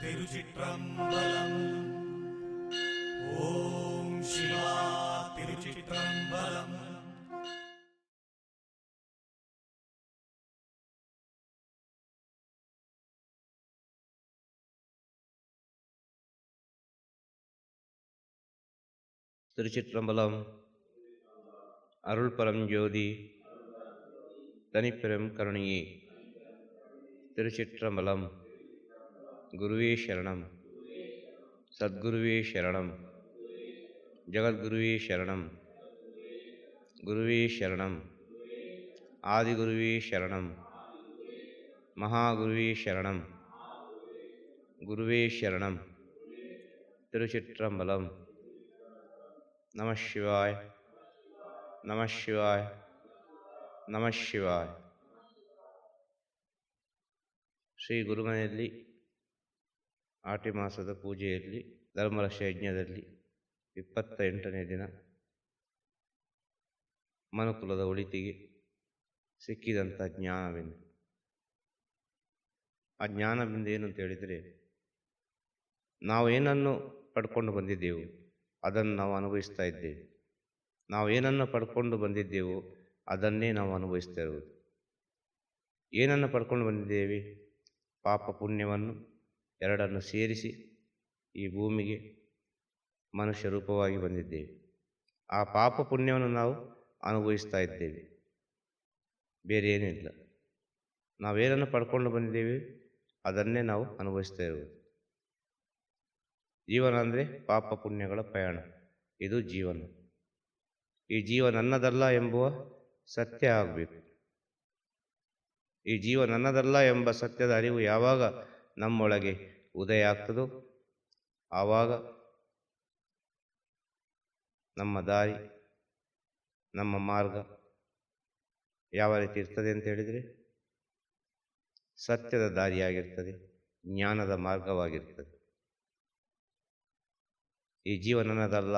திருச்சிற்றம்பலம். ஓம் சிவா திருச்சிற்றம்பலம். திருச்சிற்றம்பலம். அருள் பரஞ்சோதி தனிப்பெரும் கருணையே. திருச்சிற்றம்பலம். गुरुवे शरणं सद्गुरुवे शरणं जगद्गुरुवे शरणं गुरुवे शरणम्। आदिगुरुवे शरणं महागुरुवे शरणं गुरुवे शरणं तिरुचित्रम्बलं नमः शिवाय। नमः शिवाय। नमः शिवाय। श्रीगुरुमलि ಆಟಿ ಮಾಸದ ಪೂಜೆಯಲ್ಲಿ, ಧರ್ಮರಕ್ಷ ಯಜ್ಞದಲ್ಲಿ ಇಪ್ಪತ್ತ ಎಂಟನೇ ದಿನ ಮನುಕುಲದ ಒಳಿತಿಗೆ ಸಿಕ್ಕಿದಂಥ ಜ್ಞಾನಬಿಂದು ಆ ಜ್ಞಾನಬಿಂದು ಏನು ಅಂತ ಹೇಳಿದರೆ ನಾವು ಏನನ್ನು ಪಡ್ಕೊಂಡು ಬಂದಿದ್ದೆವು ಅದನ್ನು ನಾವು ಅನುಭವಿಸ್ತಾ ಇದ್ದೇವೆ. ನಾವು ಏನನ್ನು ಪಡ್ಕೊಂಡು ಬಂದಿದ್ದೆವು ಅದನ್ನೇ ನಾವು ಅನುಭವಿಸ್ತಾ ಇರುವುದು. ಏನನ್ನು ಪಡ್ಕೊಂಡು ಬಂದಿದ್ದೇವೆ? ಪಾಪ ಪುಣ್ಯವನ್ನು ಎರಡನ್ನು ಸೇರಿಸಿ ಈ ಭೂಮಿಗೆ ಮನುಷ್ಯ ರೂಪವಾಗಿ ಬಂದಿದ್ದೇವೆ. ಆ ಪಾಪ ಪುಣ್ಯವನ್ನು ನಾವು ಅನುಭವಿಸ್ತಾ ಇದ್ದೇವೆ. ಬೇರೆ ಏನಿಲ್ಲ. ನಾವೇನನ್ನು ಪಡ್ಕೊಂಡು ಬಂದಿದ್ದೇವೆ, ಅದನ್ನೇ ನಾವು ಅನುಭವಿಸ್ತಾ ಇರುವುದು. ಜೀವನ ಅಂದರೆ ಪಾಪ ಪುಣ್ಯಗಳ ಪ್ರಯಾಣ ಇದು ಜೀವನ. ಈ ಜೀವ ನನ್ನದಲ್ಲ ಎಂಬುವ ಸತ್ಯ ಆಗಬೇಕು. ಈ ಜೀವ ನನ್ನದಲ್ಲ ಎಂಬ ಸತ್ಯದ ಅರಿವು ಯಾವಾಗ ನಮ್ಮೊಳಗೆ ಉದಯ ಆಗ್ತದೋ? ಆವಾಗ ನಮ್ಮ ದಾರಿ, ನಮ್ಮ ಮಾರ್ಗ ಯಾವ ರೀತಿ ಇರ್ತದೆ ಅಂತ ಹೇಳಿದರೆ, ಸತ್ಯದ ದಾರಿಯಾಗಿರ್ತದೆ, ಜ್ಞಾನದ ಮಾರ್ಗವಾಗಿರ್ತದೆ. ಈ ಜೀವನದಲ್ಲ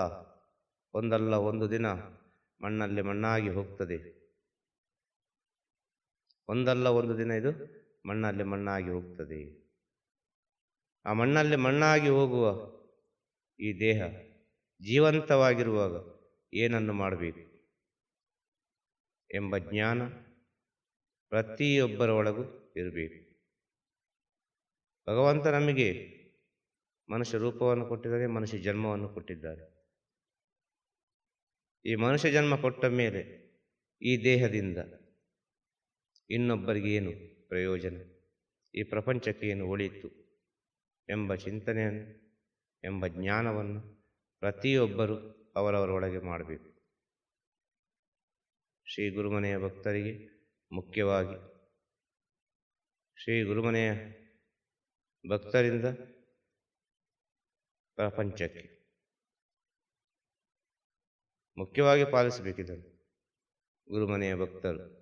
ಒಂದಲ್ಲ ಒಂದು ದಿನ ಮಣ್ಣಲ್ಲಿ ಮಣ್ಣಾಗಿ ಹೋಗ್ತದೆ. ಒಂದಲ್ಲ ಒಂದು ದಿನ ಇದು ಮಣ್ಣಲ್ಲಿ ಮಣ್ಣಾಗಿ ಹೋಗ್ತದೆ. ಆ ಮಣ್ಣಲ್ಲಿ ಮಣ್ಣಾಗಿ ಹೋಗುವ ಈ ದೇಹ ಜೀವಂತವಾಗಿರುವಾಗ ಏನನ್ನು ಮಾಡಬೇಕು ಎಂಬ ಜ್ಞಾನ ಪ್ರತಿಯೊಬ್ಬರ ಒಳಗೂ ಇರಬೇಕು. ಭಗವಂತ ನಮಗೆ ಮನುಷ್ಯ ರೂಪವನ್ನು ಕೊಟ್ಟಿದ್ದಾರೆ, ಮನುಷ್ಯ ಜನ್ಮವನ್ನು ಕೊಟ್ಟಿದ್ದಾರೆ. ಈ ಮನುಷ್ಯ ಜನ್ಮ ಕೊಟ್ಟ ಮೇಲೆ ಈ ದೇಹದಿಂದ ಇನ್ನೊಬ್ಬರಿಗೆ ಏನು ಪ್ರಯೋಜನ? ಈ ಪ್ರಪಂಚಕ್ಕೆ ಏನು ಒಳಿತು? ಎಂಬ ಚಿಂತನೆಯನ್ನು, ಎಂಬ ಜ್ಞಾನವನ್ನು ಪ್ರತಿಯೊಬ್ಬರು ಅವರವರೊಳಗೆ ಮಾಡಬೇಕು. ಶ್ರೀ ಗುರುಮನೆಯ ಭಕ್ತರಿಗೆ ಮುಖ್ಯವಾಗಿ ಶ್ರೀ ಗುರುಮನೆಯ ಭಕ್ತರಿಂದ ಪ್ರಪಂಚಕ್ಕೆ ಮುಖ್ಯವಾಗಿ ಪಾಲಿಸಬೇಕಿದ್ದರು ಗುರುಮನೆಯ ಭಕ್ತರು.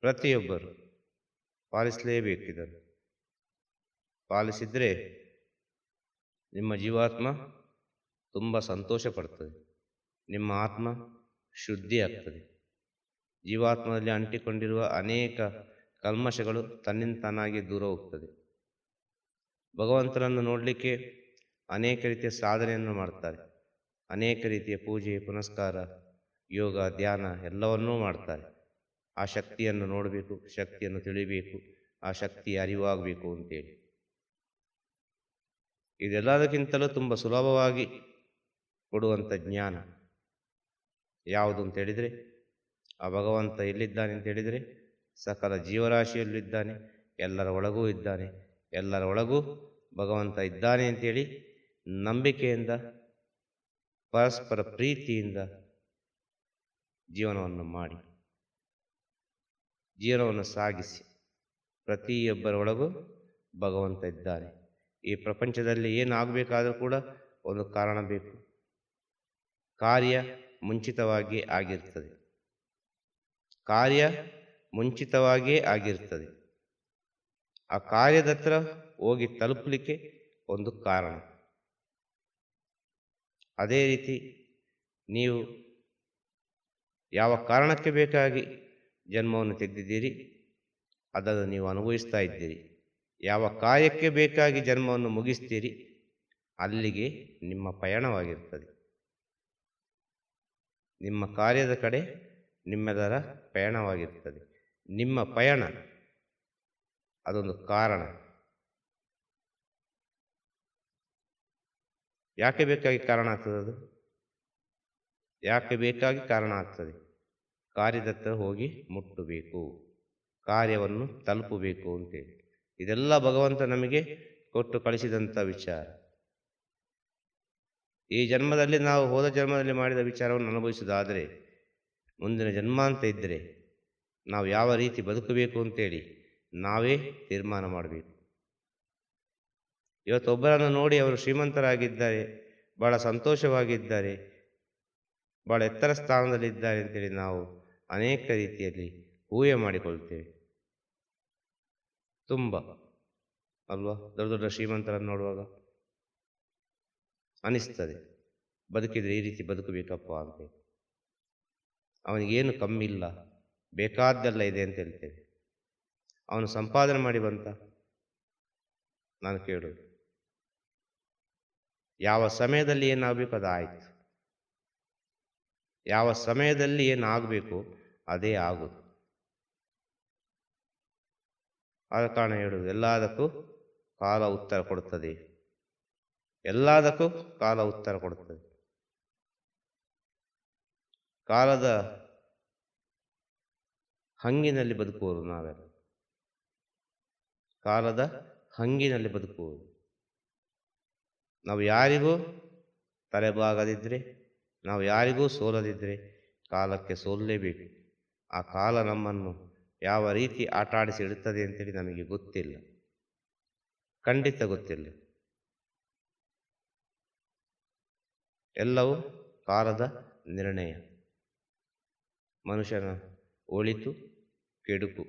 ಪ್ರತಿಯೊಬ್ಬರು ಪಾಲಿಸಲೇಬೇಕಿದ್ದನು ಪಾಲಿಸಿದರೆ ನಿಮ್ಮ ಜೀವಾತ್ಮ ತುಂಬ ಸಂತೋಷ ಪಡ್ತದೆ. ನಿಮ್ಮ ಆತ್ಮ ಶುದ್ಧಿ ಆಗ್ತದೆ. ಜೀವಾತ್ಮದಲ್ಲಿ ಅಂಟಿಕೊಂಡಿರುವ ಅನೇಕ ಕಲ್ಮಶಗಳು ತನ್ನಿಂದ ತಾನಾಗಿ ದೂರ ಹೋಗ್ತದೆ. ಭಗವಂತನನ್ನು ನೋಡಲಿಕ್ಕೆ ಅನೇಕ ರೀತಿಯ ಸಾಧನೆಯನ್ನು ಮಾಡ್ತಾರೆ. ಅನೇಕ ರೀತಿಯ ಪೂಜೆ, ಪುನಸ್ಕಾರ, ಯೋಗ, ಧ್ಯಾನ ಎಲ್ಲವನ್ನೂ ಮಾಡ್ತಾರೆ. ಆ ಶಕ್ತಿಯನ್ನು ನೋಡಬೇಕು, ಶಕ್ತಿಯನ್ನು ತಿಳಿಬೇಕು, ಆ ಶಕ್ತಿ ಅರಿವಾಗಬೇಕು ಅಂತೇಳಿ. ಇದೆಲ್ಲದಕ್ಕಿಂತಲೂ ತುಂಬ ಸುಲಭವಾಗಿ ಕೊಡುವಂಥ ಜ್ಞಾನ. ಯಾವುದು ಅಂತ ಹೇಳಿದರೆ, ಆ ಭಗವಂತ ಎಲ್ಲಿದ್ದಾನೆ ಅಂತ ಹೇಳಿದರೆ, ಸಕಲ ಜೀವರಾಶಿಯಲ್ಲಿದ್ದಾನೆ ಎಲ್ಲರ ಒಳಗೂ ಇದ್ದಾನೆ, ಎಲ್ಲರ ಒಳಗೂ ಭಗವಂತ ಇದ್ದಾನೆ ಅಂತೇಳಿ ನಂಬಿಕೆಯಿಂದ, ಪರಸ್ಪರ ಪ್ರೀತಿಯಿಂದ ಜೀವನವನ್ನು ಮಾಡಿ, ಜೀವನವನ್ನು ಸಾಗಿಸಿ ಪ್ರತಿಯೊಬ್ಬರೊಳಗೂ ಭಗವಂತ ಇದ್ದಾನೆ. ಈ ಪ್ರಪಂಚದಲ್ಲಿ ಏನಾಗಬೇಕಾದರೂ ಕೂಡ ಒಂದು ಕಾರಣ ಬೇಕು. ಕಾರ್ಯ ಮುಂಚಿತವಾಗಿ ಆಗಿರ್ತದೆ. ಕಾರ್ಯ ಮುಂಚಿತವಾಗಿಯೇ ಆಗಿರ್ತದೆ. ಆ ಕಾರ್ಯದ ಹತ್ರ ಹೋಗಿ ತಲುಪಲಿಕ್ಕೆ ಒಂದು ಕಾರಣ. ಅದೇ ರೀತಿ ನೀವು ಯಾವ ಕಾರಣಕ್ಕೆ ಬೇಕಾಗಿ ಜನ್ಮವನ್ನು ತೆಗೆದಿದ್ದೀರಿ, ಅದನ್ನು ನೀವು ಅನುಭವಿಸ್ತಾ ಇದ್ದೀರಿ. ಯಾವ ಕಾರ್ಯಕ್ಕೆ ಬೇಕಾಗಿ ಜನ್ಮವನ್ನು ಮುಗಿಸ್ತೀರಿ, ಅಲ್ಲಿಗೆ ನಿಮ್ಮ ಪಯಣವಾಗಿರ್ತದೆ. ನಿಮ್ಮ ಕಾರ್ಯದ ಕಡೆ ನಿಮ್ಮೆಲ್ಲರ ಪಯಣವಾಗಿರ್ತದೆ. ನಿಮ್ಮ ಪಯಣ ಅದೊಂದು ಕಾರಣ. ಯಾಕೆ ಬೇಕಾಗಿ ಕಾರಣ ಆಗ್ತದೆ ಅದು? ಯಾಕೆ ಬೇಕಾಗಿ ಕಾರಣ ಆಗ್ತದೆ? ಕಾರ್ಯದತ್ತ ಹೋಗಿ ಮುಟ್ಟಬೇಕು. ಕಾರ್ಯವನ್ನು ತಲುಪಬೇಕು ಅಂತೇಳಿ. ಇದೆಲ್ಲ ಭಗವಂತ ನಮಗೆ ಕೊಟ್ಟು ಕಳಿಸಿದಂಥ ವಿಚಾರ. ಈ ಜನ್ಮದಲ್ಲಿ ನಾವು ಹೋದ ಜನ್ಮದಲ್ಲಿ ಮಾಡಿದ ವಿಚಾರವನ್ನು ಅನುಭವಿಸುವುದಾದರೆ, ಮುಂದಿನ ಜನ್ಮ ಅಂತ ಇದ್ದರೆ ನಾವು ಯಾವ ರೀತಿ ಬದುಕಬೇಕು ಅಂತೇಳಿ ನಾವೇ ತೀರ್ಮಾನ ಮಾಡಬೇಕು. ಇವತ್ತು ಒಬ್ಬರನ್ನು ನೋಡಿ ಅವರು ಶ್ರೀಮಂತರಾಗಿದ್ದಾರೆ ಭಾಳ ಸಂತೋಷವಾಗಿದ್ದಾರೆ ಭಾಳ ಎತ್ತರ ಸ್ಥಾನದಲ್ಲಿದ್ದಾರೆ ಅಂತೇಳಿ ನಾವು ಅನೇಕ ರೀತಿಯಲ್ಲಿ ಊಹೆ ಮಾಡಿಕೊಳ್ತೇವೆ. ತುಂಬ. ಅಲ್ವಾ? ದೊಡ್ಡ ದೊಡ್ಡ ಶ್ರೀಮಂತರನ್ನು ನೋಡುವಾಗ ಅನಿಸ್ತದೆ. ಬದುಕಿದರೆ ಈ ರೀತಿ ಬದುಕಬೇಕಪ್ಪ ಅಂತ. ಅವನಿಗೇನು ಕಮ್ಮಿ ಇಲ್ಲ ಬೇಕಾದ್ದೆಲ್ಲ ಇದೆ ಅಂತ ಹೇಳ್ತೇವೆ ಅವನು ಸಂಪಾದನೆ ಮಾಡಿ ಬಂತ? ನಾನು ಕೇಳೋದು ಯಾವ ಸಮಯದಲ್ಲಿ ಏನಾಗಬೇಕು ಅದು ಆಯಿತು ಯಾವ ಸಮಯದಲ್ಲಿ ಏನಾಗಬೇಕು ಅದೇ ಆಗುದು. ಆದ ಕಾರಣ ಹೇಳುವುದು. ಎಲ್ಲದಕ್ಕೂ ಕಾಲ ಉತ್ತರ ಕೊಡುತ್ತದೆ. ಎಲ್ಲದಕ್ಕೂ ಕಾಲ ಉತ್ತರ ಕೊಡುತ್ತದೆ. ಕಾಲದ ಹಂಗಿನಲ್ಲಿ ಬದುಕುವರು ನಾವೆಲ್ಲ. ಕಾಲದ ಹಂಗಿನಲ್ಲಿ ಬದುಕುವುದು ನಾವು ಯಾರಿಗೂ ತಲೆಬಾಗದಿದ್ದರೆ, ನಾವು ಯಾರಿಗೂ ಸೋಲದಿದ್ದರೆ ಕಾಲಕ್ಕೆ ಸೋಲಲೇಬೇಕು. ಆ ಕಾಲ ನಮ್ಮನ್ನು ಯಾವ ರೀತಿ ಆಟ ಆಡಿಸಿ ಇಡುತ್ತದೆ ಅಂತೇಳಿ ನಮಗೆ ಗೊತ್ತಿಲ್ಲ. ಖಂಡಿತ ಗೊತ್ತಿಲ್ಲ. ಎಲ್ಲವೂ ಕಾಲದ ನಿರ್ಣಯ. ಮನುಷ್ಯನ ಒಳಿತು, ಕೆಡುಕು,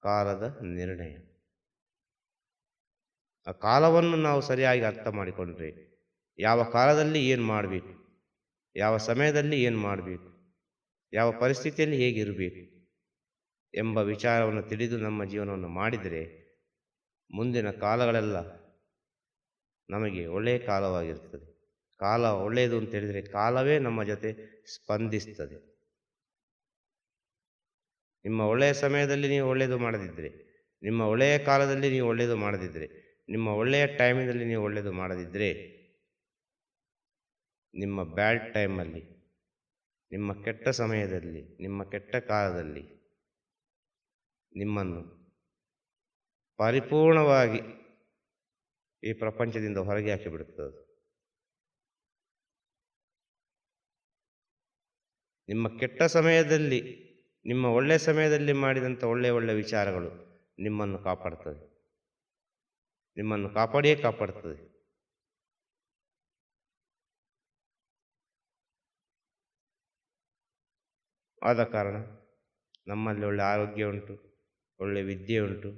ಕಾಲದ ನಿರ್ಣಯ. ಆ ಕಾಲವನ್ನು ನಾವು ಸರಿಯಾಗಿ ಅರ್ಥ ಮಾಡಿಕೊಂಡ್ರೆ ಯಾವ ಕಾಲದಲ್ಲಿ ಏನು ಮಾಡಬೇಕು, ಯಾವ ಸಮಯದಲ್ಲಿ ಏನು ಮಾಡಬೇಕು, ಯಾವ ಪರಿಸ್ಥಿತಿಯಲ್ಲಿ ಹೇಗಿರಬೇಕು ಎಂಬ ವಿಚಾರವನ್ನು ತಿಳಿದು ನಮ್ಮ ಜೀವನವನ್ನು ಮಾಡಿದರೆ ಮುಂದಿನ ಕಾಲಗಳೆಲ್ಲ ನಮಗೆ ಒಳ್ಳೆಯ ಕಾಲವಾಗಿರ್ತದೆ. ಕಾಲ ಒಳ್ಳೆಯದು ಅಂತ ಹೇಳಿದರೆ ಕಾಲವೇ ನಮ್ಮ ಜೊತೆ ಸ್ಪಂದಿಸ್ತದೆ. ನಿಮ್ಮ ಒಳ್ಳೆಯ ಸಮಯದಲ್ಲಿ ನೀವು ಒಳ್ಳೆಯದು ಮಾಡದಿದ್ದರೆ, ನಿಮ್ಮ ಒಳ್ಳೆಯ ಕಾಲದಲ್ಲಿ ನೀವು ಒಳ್ಳೆಯದು ಮಾಡದಿದ್ದರೆ, ನಿಮ್ಮ ಒಳ್ಳೆಯ ಟೈಮಿನಲ್ಲಿ ನೀವು ಒಳ್ಳೆಯದು ಮಾಡದಿದ್ದರೆ, ನಿಮ್ಮ ಬ್ಯಾಡ್ ಟೈಮಲ್ಲಿ, ನಿಮ್ಮ ಕೆಟ್ಟ ಸಮಯದಲ್ಲಿ, ನಿಮ್ಮ ಕೆಟ್ಟ ಕಾಲದಲ್ಲಿ ನಿಮ್ಮನ್ನು ಪರಿಪೂರ್ಣವಾಗಿ ಈ ಪ್ರಪಂಚದಿಂದ ಹೊರಗೆ ಹಾಕಿಬಿಡುತ್ತದೆ ನಿಮ್ಮ ಕೆಟ್ಟ ಸಮಯದಲ್ಲಿ, ನಿಮ್ಮ ಒಳ್ಳೆಯ ಸಮಯದಲ್ಲಿ ಮಾಡಿದಂಥ ಒಳ್ಳೆಯ ಒಳ್ಳೆಯ ವಿಚಾರಗಳು ನಿಮ್ಮನ್ನು ಕಾಪಾಡ್ತದೆ. ನಿಮ್ಮನ್ನು ಕಾಪಾಡಿಯೇ ಕಾಪಾಡ್ತದೆ. ಆದ ಕಾರಣ ನಮ್ಮಲ್ಲಿ ಒಳ್ಳೆ ಆರೋಗ್ಯ ಉಂಟು. ಒಳ್ಳೆ ವಿದ್ಯೆ ಉಂಟು.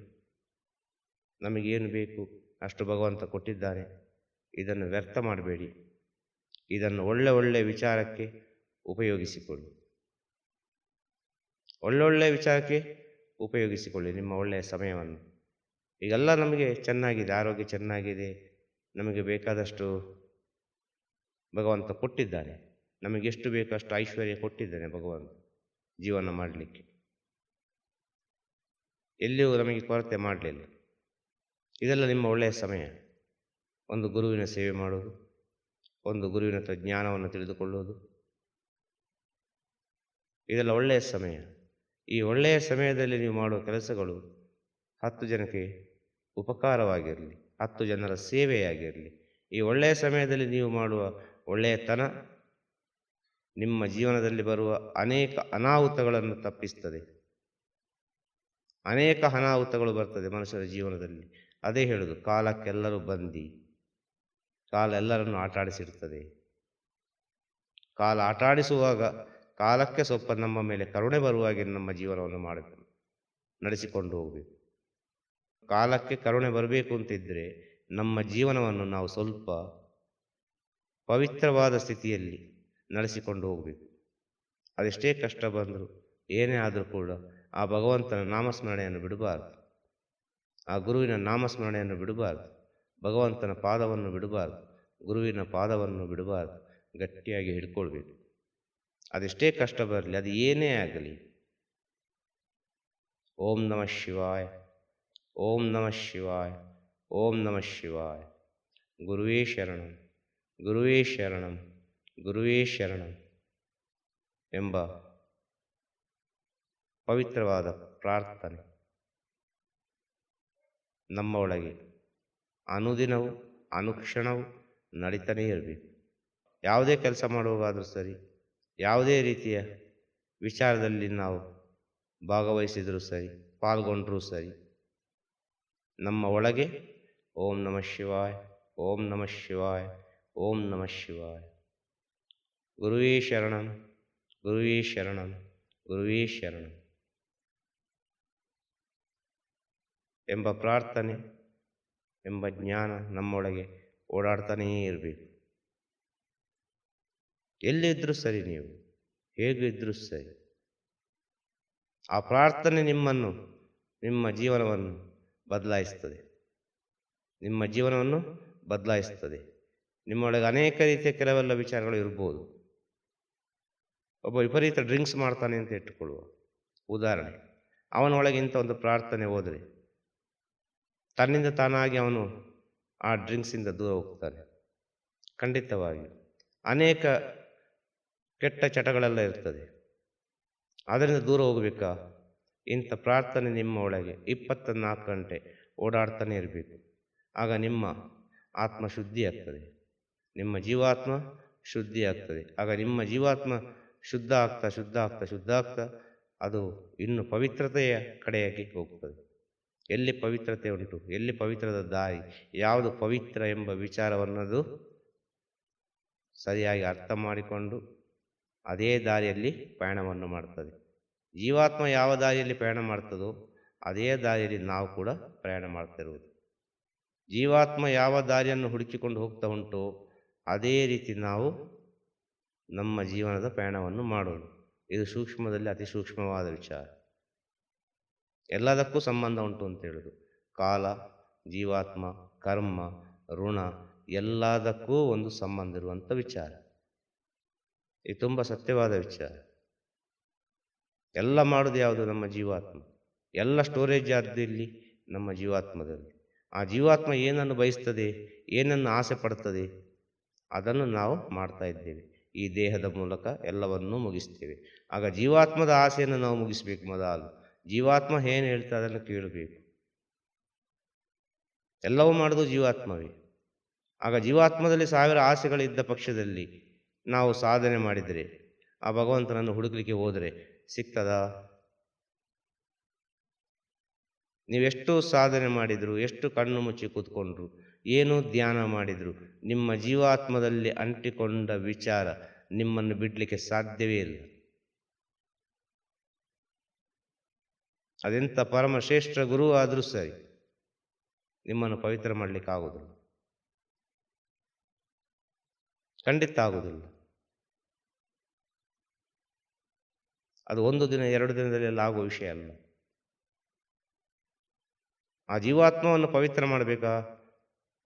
ನಮಗೇನು ಬೇಕು? ಅಷ್ಟು ಭಗವಂತ ಕೊಟ್ಟಿದ್ದಾನೆ ಇದನ್ನು ವ್ಯರ್ಥ ಮಾಡಬೇಡಿ. ಇದನ್ನು ಒಳ್ಳೆ ಒಳ್ಳೆಯ ವಿಚಾರಕ್ಕೆ ಉಪಯೋಗಿಸಿಕೊಳ್ಳಿ. ಒಳ್ಳೊಳ್ಳೆ ವಿಚಾರಕ್ಕೆ ಉಪಯೋಗಿಸಿಕೊಳ್ಳಿ ನಿಮ್ಮ ಒಳ್ಳೆಯ ಸಮಯವನ್ನು. ಈಗೆಲ್ಲ ನಮಗೆ ಚೆನ್ನಾಗಿದೆ, ಆರೋಗ್ಯ ಚೆನ್ನಾಗಿದೆ. ನಮಗೆ ಬೇಕಾದಷ್ಟು ಭಗವಂತ ಕೊಟ್ಟಿದ್ದಾನೆ ನಮಗೆಷ್ಟು ಬೇಕು ಅಷ್ಟು ಐಶ್ವರ್ಯ ಕೊಟ್ಟಿದ್ದಾನೆ ಭಗವಂತ ಜೀವನ ಮಾಡಲಿಕ್ಕೆ. ಎಲ್ಲಿಯೂ ನಮಗೆ ಕೊರತೆ ಮಾಡಲಿಲ್ಲ. ಇದೆಲ್ಲ ನಿಮ್ಮ ಒಳ್ಳೆಯ ಸಮಯ. ಒಂದು ಗುರುವಿನ ಸೇವೆ ಮಾಡುವುದು, ಒಂದು ಗುರುವಿನ ಜ್ಞಾನವನ್ನು ತಿಳಿದುಕೊಳ್ಳುವುದು. ಇದೆಲ್ಲ ಒಳ್ಳೆಯ ಸಮಯ. ಈ ಒಳ್ಳೆಯ ಸಮಯದಲ್ಲಿ ನೀವು ಮಾಡುವ ಕೆಲಸಗಳು ಹತ್ತು ಜನಕ್ಕೆ ಉಪಕಾರವಾಗಿರಲಿ, ಹತ್ತು ಜನರ ಸೇವೆಯಾಗಿರಲಿ. ಈ ಒಳ್ಳೆಯ ಸಮಯದಲ್ಲಿ ನೀವು ಮಾಡುವ ಒಳ್ಳೆಯತನ ನಿಮ್ಮ ಜೀವನದಲ್ಲಿ ಬರುವ ಅನೇಕ ಅನಾಹುತಗಳನ್ನು ತಪ್ಪಿಸ್ತದೆ. ಅನೇಕ ಅನಾಹುತಗಳು ಬರ್ತದೆ ಮನುಷ್ಯರ ಜೀವನದಲ್ಲಿ. ಅದೇ ಹೇಳುದು, ಕಾಲಕ್ಕೆಲ್ಲರೂ ಬಂದಿ. ಕಾಲ ಎಲ್ಲರನ್ನು ಆಟಾಡಿಸಿರುತ್ತದೆ. ಕಾಲ ಆಟಾಡಿಸುವಾಗ ಕಾಲಕ್ಕೆ ಸ್ವಲ್ಪ ನಮ್ಮ ಮೇಲೆ ಕರುಣೆ ಬರುವಾಗೆ ನಮ್ಮ ಜೀವನವನ್ನು ಮಾಡಿ ನಡೆಸಿಕೊಂಡು ಹೋಗಬೇಕು. ಕಾಲಕ್ಕೆ ಕರುಣೆ ಬರಬೇಕು ಅಂತಿದ್ದರೆ ನಮ್ಮ ಜೀವನವನ್ನು ನಾವು ಸ್ವಲ್ಪ ಪವಿತ್ರವಾದ ಸ್ಥಿತಿಯಲ್ಲಿ ನಡೆಸಿಕೊಂಡು ಹೋಗಬೇಕು. ಅದೆಷ್ಟೇ ಕಷ್ಟ ಬಂದರೂ ಏನೇ ಆದರೂ ಕೂಡ ಆ ಭಗವಂತನ ನಾಮಸ್ಮರಣೆಯನ್ನು ಬಿಡಬಾರ್ದು. ಆ ಗುರುವಿನ ನಾಮಸ್ಮರಣೆಯನ್ನು ಬಿಡಬಾರ್ದು. ಭಗವಂತನ ಪಾದವನ್ನು ಬಿಡಬಾರ್ದು. ಗುರುವಿನ ಪಾದವನ್ನು ಬಿಡಬಾರ್ದು. ಗಟ್ಟಿಯಾಗಿ ಹಿಡ್ಕೊಳ್ಬೇಕು. ಅದೆಷ್ಟೇ ಕಷ್ಟ ಬರಲಿ, ಅದು ಏನೇ ಆಗಲಿ. ಓಂ ನಮಃ ಶಿವಾಯ. ಓಂ ನಮಃ ಶಿವಾಯ. ಓಂ ನಮಃ ಶಿವಾಯ. ಗುರುವೇ ಶರಣಂ. ಗುರುವೇ ಶರಣಂ. ಗುರುವೇ ಶರಣಂ. ಎಂಬ ಪವಿತ್ರವಾದ ಪ್ರಾರ್ಥನೆ. ನಮ್ಮ ಒಳಗೆ ಅನುದಿನವೂ, ಅನುಕ್ಷಣವೂ ನಡೀತಾನೇ ಇರಬೇಕು. ಯಾವುದೇ ಕೆಲಸ ಮಾಡುವಾಗಾದರೂ ಸರಿ, ಯಾವುದೇ ರೀತಿಯ ವಿಚಾರದಲ್ಲಿ ನಾವು ಭಾಗವಹಿಸಿದರೂ ಸರಿ, ಪಾಲ್ಗೊಂಡರೂ ಸರಿ, ನಮ್ಮ ಒಳಗೆ ಓಂ ನಮಃ ಶಿವಾಯ, ಓಂ ನಮಃ ಶಿವಾಯ, ಓಂ ನಮಃ ಶಿವಾಯ. ಗುರುವೇ ಶರಣಂ ಗುರುವೇ ಶರಣಂ ಗುರುವೇ ಶರಣಂ. ಎಂಬ ಪ್ರಾರ್ಥನೆ, ಎಂಬ ಜ್ಞಾನ ನಮ್ಮೊಳಗೆ ಓಡಾಡ್ತಾನೇ ಇರಬೇಕು. ಎಲ್ಲಿದ್ದರೂ ಸರಿ ನೀವು ಹೇಗಿದ್ದರೂ ಸರಿ. ಆ ಪ್ರಾರ್ಥನೆ ನಿಮ್ಮನ್ನು, ನಿಮ್ಮ ಜೀವನವನ್ನು ಬದಲಾಯಿಸ್ತದೆ. ನಿಮ್ಮ ಜೀವನವನ್ನು ಬದಲಾಯಿಸ್ತದೆ. ನಿಮ್ಮೊಳಗೆ ಅನೇಕ ರೀತಿಯ ಕೆಲವೆಲ್ಲ ವಿಚಾರಗಳು ಇರ್ಬೋದು. ಒಬ್ಬ ವಿಪರೀತ ಡ್ರಿಂಕ್ಸ್ ಮಾಡ್ತಾನೆ ಅಂತ ಇಟ್ಟುಕೊಳ್ಳುವ. ಉದಾಹರಣೆ, ಅವನೊಳಗೆ ಇಂಥ ಒಂದು ಪ್ರಾರ್ಥನೆ ಹೋದರೆ ತನ್ನಿಂದ ತಾನಾಗಿ ಅವನು ಆ ಡ್ರಿಂಕ್ಸಿಂದ ದೂರ ಹೋಗ್ತಾನೆ. ಖಂಡಿತವಾಗಿ. ಅನೇಕ ಕೆಟ್ಟ ಚಟಗಳೆಲ್ಲ ಇರ್ತದೆ. ಅದರಿಂದ ದೂರ ಹೋಗಬೇಕಾ? ಇಂಥ ಪ್ರಾರ್ಥನೆ ನಿಮ್ಮ ಒಳಗೆ ಇಪ್ಪತ್ತ ನಾಲ್ಕು ಗಂಟೆ ಓಡಾಡ್ತಾನೆ ಇರಬೇಕು. ಆಗ ನಿಮ್ಮ ಆತ್ಮ ಶುದ್ಧಿ ಆಗ್ತದೆ. ನಿಮ್ಮ ಜೀವಾತ್ಮ ಶುದ್ಧಿ ಆಗ್ತದೆ. ಆಗ ನಿಮ್ಮ ಜೀವಾತ್ಮ ಶುದ್ಧ ಆಗ್ತಾ ಶುದ್ಧ ಆಗ್ತಾ ಶುದ್ಧ ಆಗ್ತಾ ಅದು ಇನ್ನು ಪವಿತ್ರತೆಯ ಕಡೆಯಾಗಿ ಹೋಗ್ತದೆ. ಎಲ್ಲಿ ಪವಿತ್ರತೆ ಉಂಟು? ಎಲ್ಲಿ ಪವಿತ್ರದ ದಾರಿ? ಯಾವುದು ಪವಿತ್ರ ಎಂಬ ವಿಚಾರವನ್ನದು ಸರಿಯಾಗಿ ಅರ್ಥ ಮಾಡಿಕೊಂಡು ಅದೇ ದಾರಿಯಲ್ಲಿ ಪಯಣವನ್ನು ಮಾಡ್ತದೆ. ಜೀವಾತ್ಮ ಯಾವ ದಾರಿಯಲ್ಲಿ ಪ್ರಯಾಣ ಮಾಡ್ತದೋ ಅದೇ ದಾರಿಯಲ್ಲಿ ನಾವು ಕೂಡ ಪ್ರಯಾಣ ಮಾಡ್ತಿರುವುದು. ಜೀವಾತ್ಮ ಯಾವ ದಾರಿಯನ್ನು ಹುಡುಕಿಕೊಂಡು ಹೋಗ್ತಾ ಉಂಟೋ ಅದೇ ರೀತಿ ನಾವು ನಮ್ಮ ಜೀವನದ ಪ್ರಯಾಣವನ್ನು ಮಾಡೋಣ. ಇದು ಸೂಕ್ಷ್ಮದಲ್ಲಿ ಅತಿ ಸೂಕ್ಷ್ಮವಾದ ವಿಚಾರ. ಎಲ್ಲದಕ್ಕೂ ಸಂಬಂಧ ಉಂಟು ಅಂತ ಹೇಳೋದು. ಕಾಲ, ಜೀವಾತ್ಮ, ಕರ್ಮ, ಋಣ ಎಲ್ಲದಕ್ಕೂ ಒಂದು ಸಂಬಂಧ ಇರುವಂಥ ವಿಚಾರ. ಇದು ತುಂಬ ಸತ್ಯವಾದ ವಿಚಾರ. ಎಲ್ಲ ಮಾಡೋದು ಯಾವುದು? ನಮ್ಮ ಜೀವಾತ್ಮ. ಎಲ್ಲ ಸ್ಟೋರೇಜ್ ಆದ್ದು ಇಲ್ಲಿ? ನಮ್ಮ ಜೀವಾತ್ಮದಲ್ಲಿ. ಆ ಜೀವಾತ್ಮ ಏನನ್ನು ಬಯಸ್ತದೆ? ಏನನ್ನು ಆಸೆ ಪಡ್ತದೆ? ಅದನ್ನು ನಾವು ಮಾಡ್ತಾ ಇದ್ದೇವೆ. ಈ ದೇಹದ ಮೂಲಕ ಎಲ್ಲವನ್ನೂ ಮುಗಿಸ್ತೇವೆ. ಆಗ ಜೀವಾತ್ಮದ ಆಸೆಯನ್ನು ನಾವು ಮುಗಿಸ್ಬೇಕು ಮೊದಲು. ಜೀವಾತ್ಮ ಏನು ಹೇಳ್ತಾ ಅದನ್ನು ಕೇಳಬೇಕು. ಎಲ್ಲವೂ ಮಾಡೋದು ಜೀವಾತ್ಮವೇ. ಆಗ ಜೀವಾತ್ಮದಲ್ಲಿ ಸಾವಿರ ಆಸೆಗಳಿದ್ದ ಪಕ್ಷದಲ್ಲಿ ನಾವು ಸಾಧನೆ ಮಾಡಿದರೆ, ಆ ಭಗವಂತನನ್ನು ಹುಡುಕಲಿಕ್ಕೆ ಹೋದರೆ ಸಿಗ್ತದಾ? ನೀವೆಷ್ಟು ಸಾಧನೆ ಮಾಡಿದರು, ಎಷ್ಟು ಕಣ್ಣು ಮುಚ್ಚಿ ಕೂತ್ಕೊಂಡ್ರು, ಏನು ಧ್ಯಾನ ಮಾಡಿದರು, ನಿಮ್ಮ ಜೀವಾತ್ಮದಲ್ಲಿ ಅಂಟಿಕೊಂಡ ವಿಚಾರ ನಿಮ್ಮನ್ನು ಬಿಡಲಿಕ್ಕೆ ಸಾಧ್ಯವೇ ಇಲ್ಲ. ಅದೆಂಥ ಪರಮ ಶ್ರೇಷ್ಠ ಗುರು ಆದರೂ ಸರಿ ನಿಮ್ಮನ್ನು ಪವಿತ್ರ ಮಾಡಲಿಕ್ಕೆ ಆಗೋದಿಲ್ಲ. ಖಂಡಿತ ಆಗೋದಿಲ್ಲ. ಅದು ಒಂದು ದಿನ, ಎರಡು ದಿನದಲ್ಲಿ ಆಗುವ ವಿಷಯ ಅಲ್ಲ. ಆ ಜೀವಾತ್ಮವನ್ನು ಪವಿತ್ರ ಮಾಡಬೇಕಾ?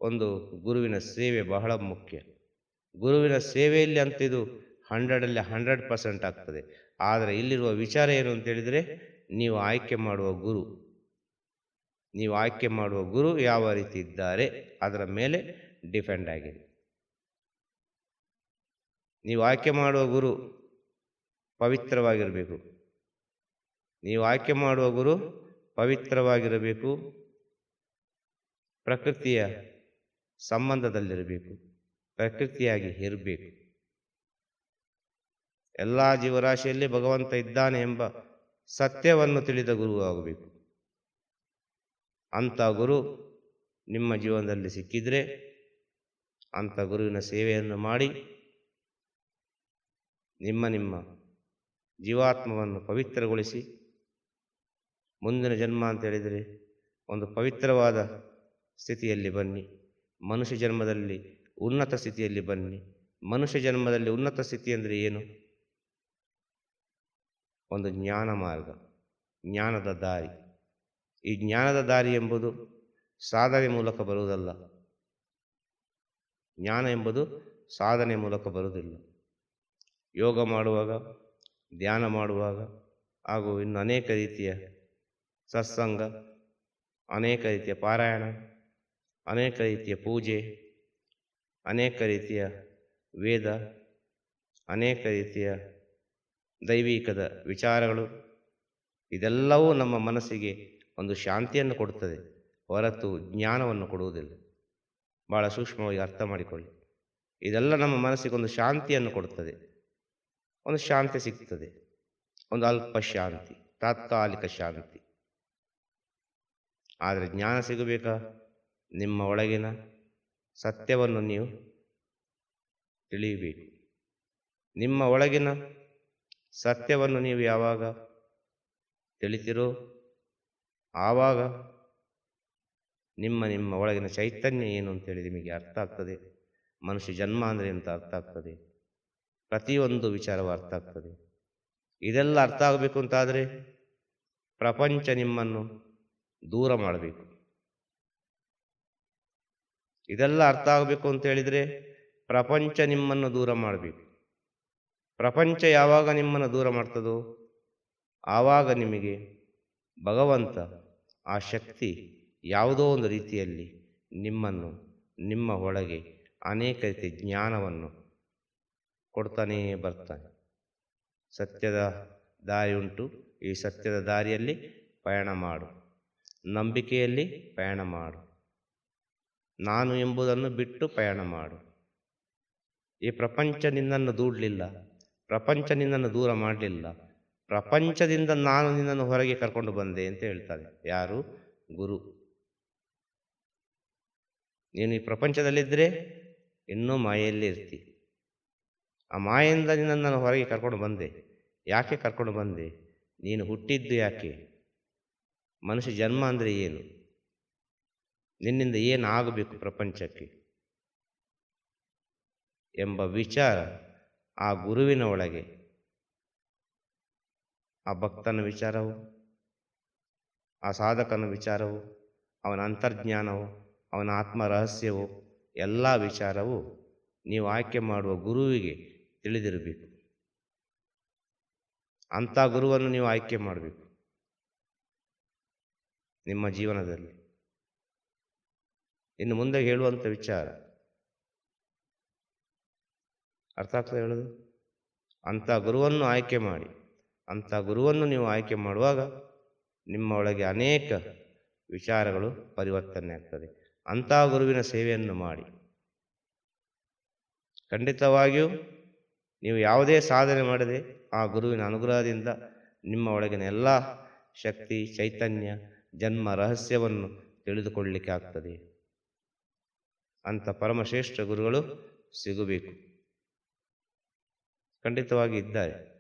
ಒಂದು ಗುರುವಿನ ಸೇವೆ ಬಹಳ ಮುಖ್ಯ. ಗುರುವಿನ ಸೇವೆಯಲ್ಲಿ ಅಂತ ಇದು ಹಂಡ್ರೆಡಲ್ಲಿ ಹಂಡ್ರೆಡ್ ಪರ್ಸೆಂಟ್ ಆಗ್ತದೆ. ಆದರೆ ಇಲ್ಲಿರುವ ವಿಚಾರ ಏನು ಅಂತ ಹೇಳಿದರೆ ನೀವು ಆಯ್ಕೆ ಮಾಡುವ ಗುರು. ನೀವು ಆಯ್ಕೆ ಮಾಡುವ ಗುರು ಯಾವ ರೀತಿ ಇದ್ದಾರೆ, ಅದರ ಮೇಲೆ ಡಿಪೆಂಡ್ ಆಗಿದೆ. ನೀವು ಆಯ್ಕೆ ಮಾಡುವ ಗುರು ಪವಿತ್ರವಾಗಿರಬೇಕು. ನೀವು ಆಯ್ಕೆ ಮಾಡುವ ಗುರು ಪವಿತ್ರವಾಗಿರಬೇಕು. ಪ್ರಕೃತಿಯ ಸಂಬಂಧದಲ್ಲಿರಬೇಕು. ಪ್ರಕೃತಿಯಾಗಿ ಇರಬೇಕು. ಎಲ್ಲ ಜೀವರಾಶಿಯಲ್ಲಿ ಭಗವಂತ ಇದ್ದಾನೆ ಎಂಬ ಸತ್ಯವನ್ನು ತಿಳಿದ ಗುರು ಆಗಬೇಕು. ಅಂಥ ಗುರು ನಿಮ್ಮ ಜೀವನದಲ್ಲಿ ಸಿಕ್ಕಿದರೆ ಅಂಥ ಗುರುವಿನ ಸೇವೆಯನ್ನು ಮಾಡಿ ನಿಮ್ಮ ನಿಮ್ಮ ಜೀವಾತ್ಮವನ್ನು ಪವಿತ್ರಗೊಳಿಸಿ. ಮುಂದಿನ ಜನ್ಮ ಅಂತ ಹೇಳಿದರೆ ಒಂದು ಪವಿತ್ರವಾದ ಸ್ಥಿತಿಯಲ್ಲಿ ಬನ್ನಿ. ಮನುಷ್ಯ ಜನ್ಮದಲ್ಲಿ ಉನ್ನತ ಸ್ಥಿತಿಯಲ್ಲಿ ಬನ್ನಿ. ಮನುಷ್ಯ ಜನ್ಮದಲ್ಲಿ ಉನ್ನತ ಸ್ಥಿತಿ ಅಂದರೆ ಏನು? ಒಂದು ಜ್ಞಾನ ಮಾರ್ಗ, ಜ್ಞಾನದ ದಾರಿ. ಈ ಜ್ಞಾನದ ದಾರಿ ಎಂಬುದು ಸಾಧನೆ ಮೂಲಕ ಬರುವುದಲ್ಲ. ಜ್ಞಾನ ಎಂಬುದು ಸಾಧನೆ ಮೂಲಕ ಬರುವುದಿಲ್ಲ. ಯೋಗ ಮಾಡುವಾಗ, ಧ್ಯಾನ ಮಾಡುವಾಗ, ಹಾಗೂ ಇನ್ನು ಅನೇಕ ರೀತಿಯ ಸತ್ಸಂಗ, ಅನೇಕ ರೀತಿಯ ಪಾರಾಯಣ, ಅನೇಕ ರೀತಿಯ ಪೂಜೆ, ಅನೇಕ ರೀತಿಯ ವೇದ, ಅನೇಕ ರೀತಿಯ ದೈವಿಕದ ವಿಚಾರಗಳು ಇದೆಲ್ಲವೂ ನಮ್ಮ ಮನಸ್ಸಿಗೆ ಒಂದು ಶಾಂತಿಯನ್ನು ಕೊಡುತ್ತದೆ, ಹೊರತು ಜ್ಞಾನವನ್ನು ಕೊಡುವುದಿಲ್ಲ. ಭಾಳ ಸೂಕ್ಷ್ಮವಾಗಿ ಅರ್ಥ ಮಾಡಿಕೊಳ್ಳಿ. ಇದೆಲ್ಲ ನಮ್ಮ ಮನಸ್ಸಿಗೆ ಒಂದು ಶಾಂತಿಯನ್ನು ಕೊಡುತ್ತದೆ. ಒಂದು ಶಾಂತಿ ಸಿಗ್ತದೆ. ಒಂದು ಅಲ್ಪ ಶಾಂತಿ, ತಾತ್ಕಾಲಿಕ ಶಾಂತಿ. ಆದರೆ ಜ್ಞಾನ ಸಿಗಬೇಕಾ? ನಿಮ್ಮ ಒಳಗಿನ ಸತ್ಯವನ್ನು ನೀವು ತಿಳಿಯಬೇಕು. ನಿಮ್ಮ ಒಳಗಿನ ಸತ್ಯವನ್ನು ನೀವು ಯಾವಾಗ ತಿಳಿತಿರೋ ಆವಾಗ ನಿಮ್ಮ ನಿಮ್ಮ ಒಳಗಿನ ಚೈತನ್ಯ ಏನು ಅಂತೇಳಿ ನಿಮಗೆ ಅರ್ಥ ಆಗ್ತದೆ. ಮನುಷ್ಯ ಜನ್ಮ ಅಂದರೆ ಅಂತ ಅರ್ಥ ಆಗ್ತದೆ? ಪ್ರತಿಯೊಂದು ವಿಚಾರವೂ ಅರ್ಥ ಆಗ್ತದೆ. ಇದೆಲ್ಲ ಅರ್ಥ ಆಗಬೇಕು ಅಂತಾದರೆ ಪ್ರಪಂಚ ನಿಮ್ಮನ್ನು ದೂರ ಮಾಡಬೇಕು. ಇದೆಲ್ಲ ಅರ್ಥ ಆಗಬೇಕು ಅಂತ ಹೇಳಿದರೆ ಪ್ರಪಂಚ ನಿಮ್ಮನ್ನು ದೂರ ಮಾಡಬೇಕು. ಪ್ರಪಂಚ ಯಾವಾಗ ನಿಮ್ಮನ್ನು ದೂರ ಮಾಡ್ತದೋ ಆವಾಗ ನಿಮಗೆ ಭಗವಂತ ಆ ಶಕ್ತಿ ಯಾವುದೋ ಒಂದು ರೀತಿಯಲ್ಲಿ ನಿಮ್ಮನ್ನು ನಿಮ್ಮ ಒಳಗೆ ಅನೇಕ ರೀತಿಯ ಜ್ಞಾನವನ್ನು ಕೊಡ್ತಾನೇ ಬರ್ತಾನೆ. ಸತ್ಯದ ದಾರಿ ಉಂಟು. ಈ ಸತ್ಯದ ದಾರಿಯಲ್ಲಿ ಪಯಣ ಮಾಡು. ನಂಬಿಕೆಯಲ್ಲಿ ಪಯಣ ಮಾಡು. ನಾನು ಎಂಬುದನ್ನು ಬಿಟ್ಟು ಪಯಣ ಮಾಡು. ಈ ಪ್ರಪಂಚ ನಿನ್ನನ್ನು ದೂಡಲಿಲ್ಲ. ಪ್ರಪಂಚ ನಿನ್ನನ್ನು ದೂರ ಮಾಡಲಿಲ್ಲ. ಪ್ರಪಂಚದಿಂದ ನಾನು ನಿನ್ನನ್ನು ಹೊರಗೆ ಕರ್ಕೊಂಡು ಬಂದೆ ಅಂತ ಹೇಳ್ತಾರೆ ಯಾರು? ಗುರು. ನೀನು ಈ ಪ್ರಪಂಚದಲ್ಲಿದ್ದರೆ ಇನ್ನೂ ಮಾಯೆಯಲ್ಲಿ ಇರ್ತಿ. ಆ ಮಾಯೆಯಿಂದ ನಿನ್ನನ್ನು ಹೊರಗೆ ಕರ್ಕೊಂಡು ಬಂದೆ. ಯಾಕೆ ಕರ್ಕೊಂಡು ಬಂದೆ? ನೀನು ಹುಟ್ಟಿದ್ದು ಯಾಕೆ? ಮನುಷ್ಯ ಜನ್ಮ ಅಂದರೆ ಏನು? ನಿನ್ನಿಂದ ಏನು ಆಗಬೇಕು ಪ್ರಪಂಚಕ್ಕೆ? ಎಂಬ ವಿಚಾರ ಆ ಗುರುವಿನ ಒಳಗೆ. ಆ ಭಕ್ತನ ವಿಚಾರವು, ಆ ಸಾಧಕನ ವಿಚಾರವು, ಅವನ ಅಂತರ್ಜ್ಞಾನವು, ಅವನ ಆತ್ಮ ರಹಸ್ಯವು ಎಲ್ಲ ವಿಚಾರವು ನೀವು ಆಯ್ಕೆ ಮಾಡುವ ಗುರುವಿಗೆ ತಿಳಿದಿರಬೇಕು. ಅಂಥ ಗುರುವನ್ನು ನೀವು ಆಯ್ಕೆ ಮಾಡಬೇಕು. ನಿಮ್ಮ ಜೀವನದಲ್ಲಿ. ಇನ್ನು ಮುಂದೆ ಹೇಳುವಂಥ ವಿಚಾರ ಅರ್ಥ ಆಗ್ತದೆ ಹೇಳೋದು? ಅಂಥ ಗುರುವನ್ನು ಆಯ್ಕೆ ಮಾಡಿ, ಅಂಥ ಗುರುವನ್ನು ನೀವು ಆಯ್ಕೆ ಮಾಡುವಾಗ ನಿಮ್ಮ ಒಳಗೆ ಅನೇಕ ವಿಚಾರಗಳು ಪರಿವರ್ತನೆ ಆಗ್ತದೆ. ಅಂಥ ಗುರುವಿನ ಸೇವೆಯನ್ನು ಮಾಡಿ. ಖಂಡಿತವಾಗಿಯೂ ನೀವು ಯಾವುದೇ ಸಾಧನೆ ಮಾಡದೆ ಆ ಗುರುವಿನ ಅನುಗ್ರಹದಿಂದ ನಿಮ್ಮ ಒಳಗಿನ ಎಲ್ಲ ಶಕ್ತಿ, ಚೈತನ್ಯ, ಜನ್ಮ ರಹಸ್ಯವನ್ನು ತಿಳಿದುಕೊಳ್ಳಲಿಕ್ಕೆ ಆಗ್ತದೆ. ಅಂಥ ಪರಮಶ್ರೇಷ್ಠ ಗುರುಗಳು ಸಿಗಬೇಕು. ಖಂಡಿತವಾಗಿ ಇದ್ದಾರೆ.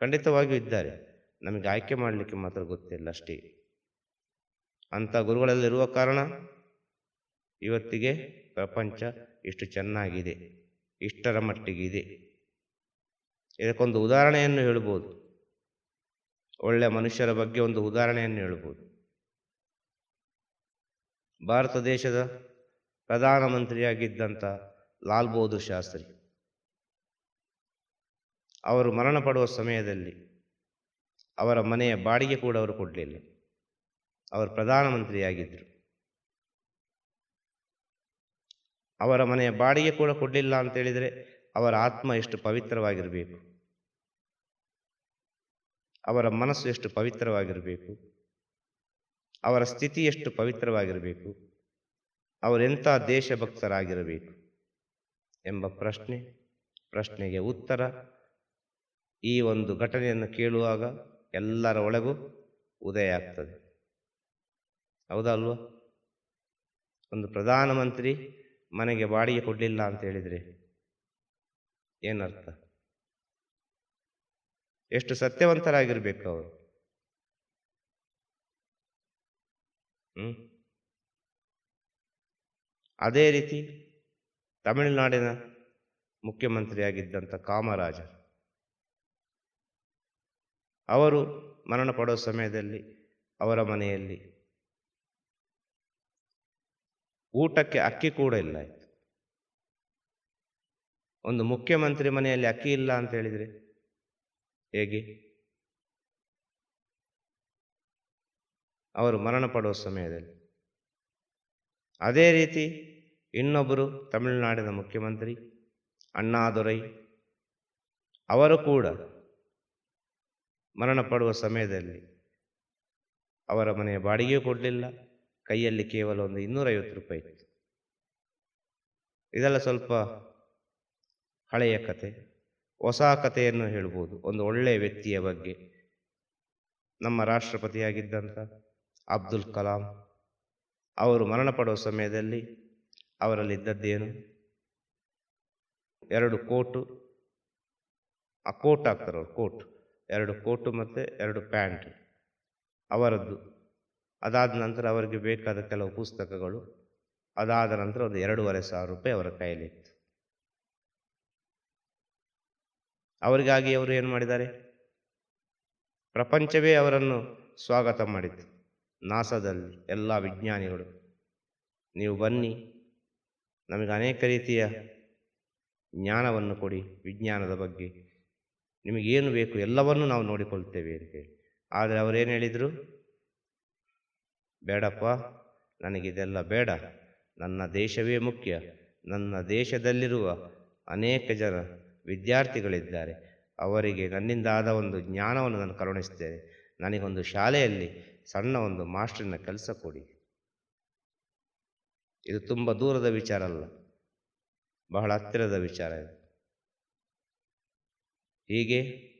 ಖಂಡಿತವಾಗಿಯೂ ಇದ್ದಾರೆ. ನಮಗೆ ಆಯ್ಕೆ ಮಾಡಲಿಕ್ಕೆ ಮಾತ್ರ ಗೊತ್ತಿಲ್ಲ ಅಷ್ಟೇ. ಅಂಥ ಗುರುಗಳಲ್ಲಿರುವ ಕಾರಣ ಇವತ್ತಿಗೆ ಪ್ರಪಂಚ ಇಷ್ಟು ಚೆನ್ನಾಗಿದೆ, ಇಷ್ಟರ ಮಟ್ಟಿಗೆ ಇದೆ. ಇದಕ್ಕೊಂದು ಉದಾಹರಣೆಯನ್ನು ಹೇಳ್ಬೋದು. ಒಳ್ಳೆಯ ಮನುಷ್ಯರ ಬಗ್ಗೆ ಒಂದು ಉದಾಹರಣೆಯನ್ನು ಹೇಳ್ಬೋದು. ಭಾರತ ದೇಶದ ಪ್ರಧಾನಮಂತ್ರಿಯಾಗಿದ್ದಂಥ ಲಾಲ್ ಬಹದ್ದೂರ್ ಶಾಸ್ತ್ರಿ. ಅವರು ಮರಣ ಪಡುವ ಸಮಯದಲ್ಲಿ ಅವರ ಮನೆಯ ಬಾಡಿಗೆ ಕೂಡ ಅವರು ಕೊಡಲಿಲ್ಲ. ಅವರು ಪ್ರಧಾನಮಂತ್ರಿಯಾಗಿದ್ದರು ಅವರ ಮನೆಯ ಬಾಡಿಗೆ ಕೂಡ ಕೊಡಲಿಲ್ಲ ಅಂತ ಹೇಳಿದರೆ ಅವರ ಆತ್ಮ ಎಷ್ಟು ಪವಿತ್ರವಾಗಿರಬೇಕು. ಅವರ ಮನಸ್ಸು ಎಷ್ಟು ಪವಿತ್ರವಾಗಿರಬೇಕು. ಅವರ ಸ್ಥಿತಿ ಎಷ್ಟು ಪವಿತ್ರವಾಗಿರಬೇಕು. ಅವರೆಂಥ ದೇಶಭಕ್ತರಾಗಿರಬೇಕು ಎಂಬ ಪ್ರಶ್ನೆ, ಪ್ರಶ್ನೆಗೆ ಉತ್ತರ ಈ ಒಂದು ಘಟನೆಯನ್ನು ಕೇಳುವಾಗ ಎಲ್ಲರ ಒಳಗೂ ಉದಯ ಆಗ್ತದೆ. ಹೌದಾ ಅಲ್ವಾ? ಒಂದು ಪ್ರಧಾನಮಂತ್ರಿ ಮನೆಗೆ ಬಾಡಿಗೆ ಕೊಡಲಿಲ್ಲ ಅಂತ ಹೇಳಿದರೆ ಏನರ್ಥ? ಎಷ್ಟು ಸತ್ಯವಂತರಾಗಿರ್ಬೇಕು ಅವರು. ಹ್ಮ್? ಅದೇ ರೀತಿ ತಮಿಳುನಾಡಿನ ಮುಖ್ಯಮಂತ್ರಿಯಾಗಿದ್ದಂಥ ಕಾಮರಾಜ ಅವರು ಮರಣ ಪಡೋ ಸಮಯದಲ್ಲಿ ಅವರ ಮನೆಯಲ್ಲಿ. ಊಟಕ್ಕೆ ಅಕ್ಕಿ ಕೂಡ ಇಲ್ಲ ಒಂದು ಮುಖ್ಯಮಂತ್ರಿ ಮನೆಯಲ್ಲಿ ಅಕ್ಕಿ ಇಲ್ಲ ಅಂತ ಹೇಳಿದರೆ ಹೇಗೆ? ಅವರು ಮರಣ ಪಡುವ ಸಮಯದಲ್ಲಿ. ಅದೇ ರೀತಿ ಇನ್ನೊಬ್ಬರು ತಮಿಳುನಾಡಿನ ಮುಖ್ಯಮಂತ್ರಿ ಅಣ್ಣಾದೊರೈ ಅವರು ಕೂಡ ಮರಣ ಪಡುವ ಸಮಯದಲ್ಲಿ ಅವರ ಮನೆಯ ಬಾಡಿಗೆ ಕೊಡಲಿಲ್ಲ, ಕೈಯಲ್ಲಿ ಕೇವಲ ಒಂದು ಇನ್ನೂರೈವತ್ತು ರೂಪಾಯಿ ಇತ್ತು. ಇದೆಲ್ಲ ಸ್ವಲ್ಪ ಹಳೆಯ ಕತೆ, ಹೊಸ ಕಥೆಯನ್ನು ಹೇಳ್ಬೋದು. ಒಂದು ಒಳ್ಳೆಯ ವ್ಯಕ್ತಿಯ ಬಗ್ಗೆ. ನಮ್ಮ ರಾಷ್ಟ್ರಪತಿಯಾಗಿದ್ದಂಥ ಅಬ್ದುಲ್ ಕಲಾಂ ಅವರು ಮರಣ ಪಡುವ ಸಮಯದಲ್ಲಿ ಅವರಲ್ಲಿದ್ದದ್ದೇನು? ಎರಡು ಕೋಟು. ಆ ಕೋಟ್ ಹಾಕ್ತಾರೆ ಅವ್ರು ಕೋಟ್. ಎರಡು ಕೋಟು ಮತ್ತು ಎರಡು ಪ್ಯಾಂಟ್ ಅವರದ್ದು. ಅದಾದ ನಂತರ ಅವರಿಗೆ ಬೇಕಾದ ಕೆಲವು ಪುಸ್ತಕಗಳು. ಅದಾದ ನಂತರ ಒಂದು ಎರಡೂವರೆ ಸಾವಿರ ರೂಪಾಯಿ ಅವರ ಕೈಯಲ್ಲಿತ್ತು ಅವರಿಗಾಗಿ ಅವರು ಏನು ಮಾಡಿದ್ದಾರೆ? ಪ್ರಪಂಚವೇ ಅವರನ್ನು ಸ್ವಾಗತ ಮಾಡಿತು ನಾಸಾದಲ್ಲಿ ಎಲ್ಲ ವಿಜ್ಞಾನಿಗಳು, ನೀವು ಬನ್ನಿ, ನಮಗೆ ಅನೇಕ ರೀತಿಯ ಜ್ಞಾನವನ್ನು ಕೊಡಿ, ವಿಜ್ಞಾನದ ಬಗ್ಗೆ ನಿಮಗೇನು ಬೇಕು ಎಲ್ಲವನ್ನೂ ನಾವು ನೋಡಿಕೊಳ್ತೇವೆ ಅಂತೇಳಿ ಆದರೆ ಅವರೇನು ಹೇಳಿದರು? ಬೇಡಪ್ಪ, ನನಗಿದೆಲ್ಲ ಬೇಡ. ನನ್ನ ದೇಶವೇ ಮುಖ್ಯ. ನನ್ನ ದೇಶದಲ್ಲಿರುವ ಅನೇಕ ಜನ ವಿದ್ಯಾರ್ಥಿಗಳಿದ್ದಾರೆ. ಅವರಿಗೆ ನನ್ನಿಂದ ಆದ ಒಂದು ಜ್ಞಾನವನ್ನು ನಾನು ಕರುಣಿಸ್ತೇನೆ. ನನಗೊಂದು ಶಾಲೆಯಲ್ಲಿ ಸಣ್ಣ ಒಂದು ಮಾಸ್ಟರಿನ ಕೆಲಸ ಕೊಡಿ. ಇದು ತುಂಬ ದೂರದ ವಿಚಾರ ಅಲ್ಲ. ಬಹಳ ಹತ್ತಿರದ ವಿಚಾರ ಇದು. ಹೀಗೆ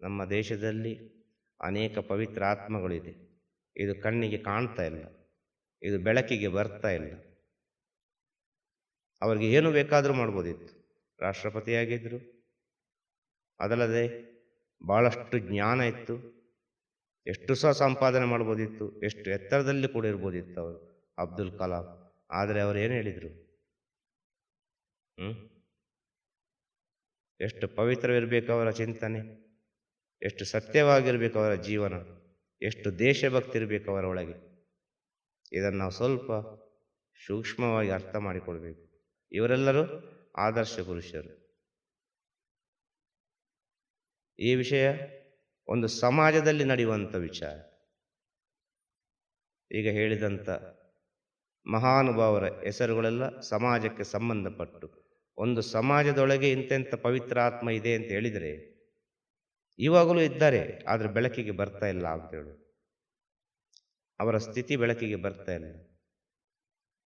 ನಮ್ಮ ದೇಶದಲ್ಲಿ ಅನೇಕ ಪವಿತ್ರ ಆತ್ಮಗಳಿದೆ. ಇದು ಕಣ್ಣಿಗೆ ಕಾಣ್ತಾ ಇಲ್ಲ. ಇದು ಬೆಳಕಿಗೆ ಬರ್ತಾ ಇಲ್ಲ. ಅವರಿಗೆ ಏನು ಬೇಕಾದರೂ ಮಾಡ್ಬೋದಿತ್ತು. ರಾಷ್ಟ್ರಪತಿಯಾಗಿದ್ದರು ಅದಲ್ಲದೆ ಭಾಳಷ್ಟು ಜ್ಞಾನ ಇತ್ತು. ಎಷ್ಟು ಸಹ ಸಂಪಾದನೆ ಮಾಡ್ಬೋದಿತ್ತು. ಎಷ್ಟು ಎತ್ತರದಲ್ಲಿ ಕೂಡ ಇರ್ಬೋದಿತ್ತು ಅವರು. ಅಬ್ದುಲ್ ಕಲಾಂ. ಆದರೆ ಅವರು ಏನು ಹೇಳಿದರು? ಹ್ಞೂ ಎಷ್ಟು ಪವಿತ್ರವಿರಬೇಕು ಅವರ ಚಿಂತನೆ, ಎಷ್ಟು ಸತ್ಯವಾಗಿರಬೇಕು ಅವರ ಜೀವನ, ಎಷ್ಟು ದೇಶಭಕ್ತಿ ಇರಬೇಕು ಅವರ ಒಳಗೆ. ಇದನ್ನು ನಾವು ಸ್ವಲ್ಪ ಸೂಕ್ಷ್ಮವಾಗಿ ಅರ್ಥ ಮಾಡಿಕೊಳ್ಬೇಕು. ಇವರೆಲ್ಲರೂ ಆದರ್ಶ ಪುರುಷರು. ಈ ವಿಷಯ ಒಂದು ಸಮಾಜದಲ್ಲಿ ನಡೆಯುವಂಥ ವಿಚಾರ. ಈಗ ಹೇಳಿದಂಥ ಮಹಾನುಭಾವರ ಹೆಸರುಗಳೆಲ್ಲ ಸಮಾಜಕ್ಕೆ ಸಂಬಂಧಪಟ್ಟು. ಒಂದು ಸಮಾಜದೊಳಗೆ ಇಂತೆಂಥ ಪವಿತ್ರ ಆತ್ಮ ಇದೆ ಅಂತ ಹೇಳಿದರೆ ಇವಾಗಲೂ ಇದ್ದಾರೆ, ಆದರೆ ಬೆಳಕಿಗೆ ಬರ್ತಾ ಇಲ್ಲ ಅಂತೇಳು ಅವರ ಸ್ಥಿತಿ ಬೆಳಕಿಗೆ ಬರ್ತಾ ಇಲ್ಲ.